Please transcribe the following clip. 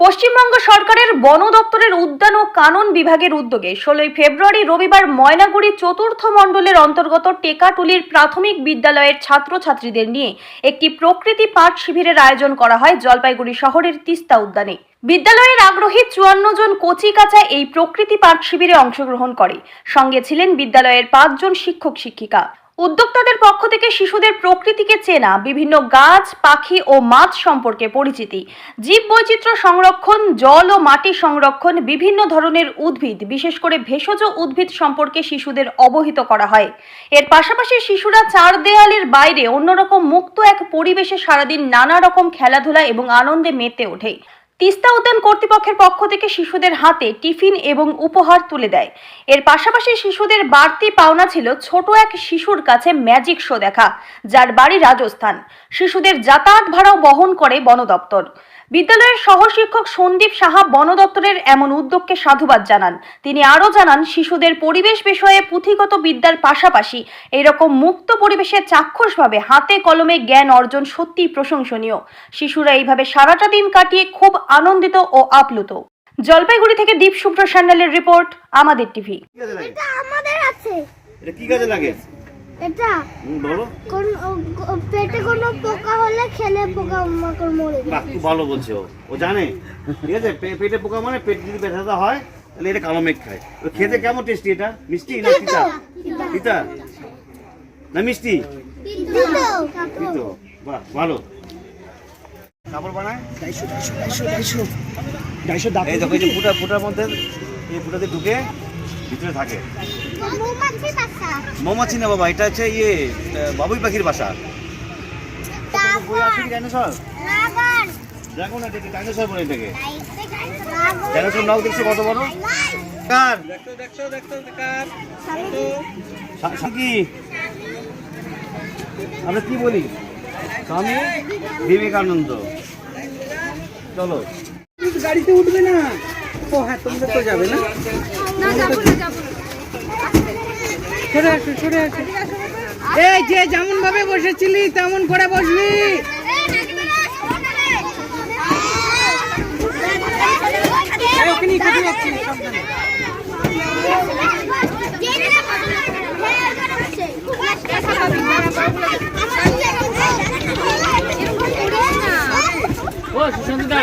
পশ্চিমবঙ্গ সরকারের বন দপ্তরের উদ্যান ও কানন বিভাগের উদ্যোগে ষোলোই ফেব্রুয়ারি রবিবার ময়নাগুড়ি চতুর্থ মণ্ডলের অন্তর্গত টেকাটুলির প্রাথমিক বিদ্যালয়ের ছাত্রছাত্রীদের নিয়ে একটি প্রকৃতি পাঠ শিবিরের আয়োজন করা হয় জলপাইগুড়ি শহরের তিস্তা উদ্যানে। বিদ্যালয়ের আগ্রহী চুয়ান্ন জন কচি কাঁচা এই প্রকৃতি পাঠ শিবিরে অংশগ্রহণ করে। সঙ্গে ছিলেন বিদ্যালয়ের পাঁচজন শিক্ষক শিক্ষিকা উদ্যোক্তাদের পক্ষ থেকে শিশুদের প্রকৃতিকে চেনা, বিভিন্ন গাছ, পাখি ও মাছ সম্পর্কে পরিচিতি জীব বৈচিত্র্য সংরক্ষণ, জল ও মাটি সংরক্ষণ, বিভিন্ন ধরনের উদ্ভিদ, বিশেষ করে ভেষজ উদ্ভিদ সম্পর্কে শিশুদের অবহিত করা হয়। এর পাশাপাশি শিশুরা চার দেয়ালের বাইরে অন্যরকম মুক্ত এক পরিবেশে সারাদিন নানা রকম খেলাধুলা এবং আনন্দে মেতে ওঠে। তিস্তা উদ্যান কর্তৃপক্ষের পক্ষ থেকে শিশুদের হাতে টিফিন এবং উপহার তুলে দেয়। এর পাশাপাশি শিশুদের বাড়তি পাওনা ছিল ছোট এক শিশুর কাছে ম্যাজিক শো দেখা, যার বাড়ি রাজস্থান। শিশুদের যাতায়াত ভাড়াও বহন করে বন দপ্তর বিদ্যালয়ের সহশিক্ষক সন্দীপ সাহা বন দপ্তরের এমন উদ্যোগকে সাধুবাদ জানান। তিনি আরও জানান শিশুদের পরিবেশ বিষয়ে পুঁথিগত বিদ্যার পাশাপাশি এরকম মুক্ত পরিবেশে চাক্ষুষভাবে হাতে কলমে জ্ঞান অর্জন সত্যিই প্রশংসনীয়। শিশুরা এইভাবে সারাটা দিন কাটিয়ে খুব আনন্দিত ও আপ্লুত। জলপাইগুড়ি থেকে দীপ শুভ্র সান্যালের রিপোর্ট আমাদের টিভি। এটা আমাদের আছে। এটা কি কাজে লাগে? এটা? বলো। কোন পেটে কোনো পোকা হলে খেলে পোকা মাকড় মরে বাহ খুব ভালো বলছে ও। ও জানে? ঠিক আছে পেটে পোকা মানে পেট যদি ব্যথাটা হয় তাহলে এটা কালো মেঘ খায়। তো খেতে কেমন টেস্টি এটা? মিষ্টি না তিতা। তিতা? না মিষ্টি? তিতো। বাহ ভালো। কাপড় বানায়? এই দেখো এই যে ফুটা ফুটার মধ্যে এই ফুটাতে ঢুকে ভিতরে থাকে। মৌমাছি না বাবা এটা হচ্ছে ইয়ে বাবুই পাখির বাসা। কত বড়? কার? কি? আমরা কি বলি? স্বামী বিবেকানন্দ। চলো। গাড়িতে উঠবে না। ও হ্যাঁ তোমরা তো যাবে না। সরে আসো সরে আসো। এই যে যেমন ভাবে বসেছিলি তেমন করে যাচ্ছি। হ্যাঁ, ও সুশান্তদা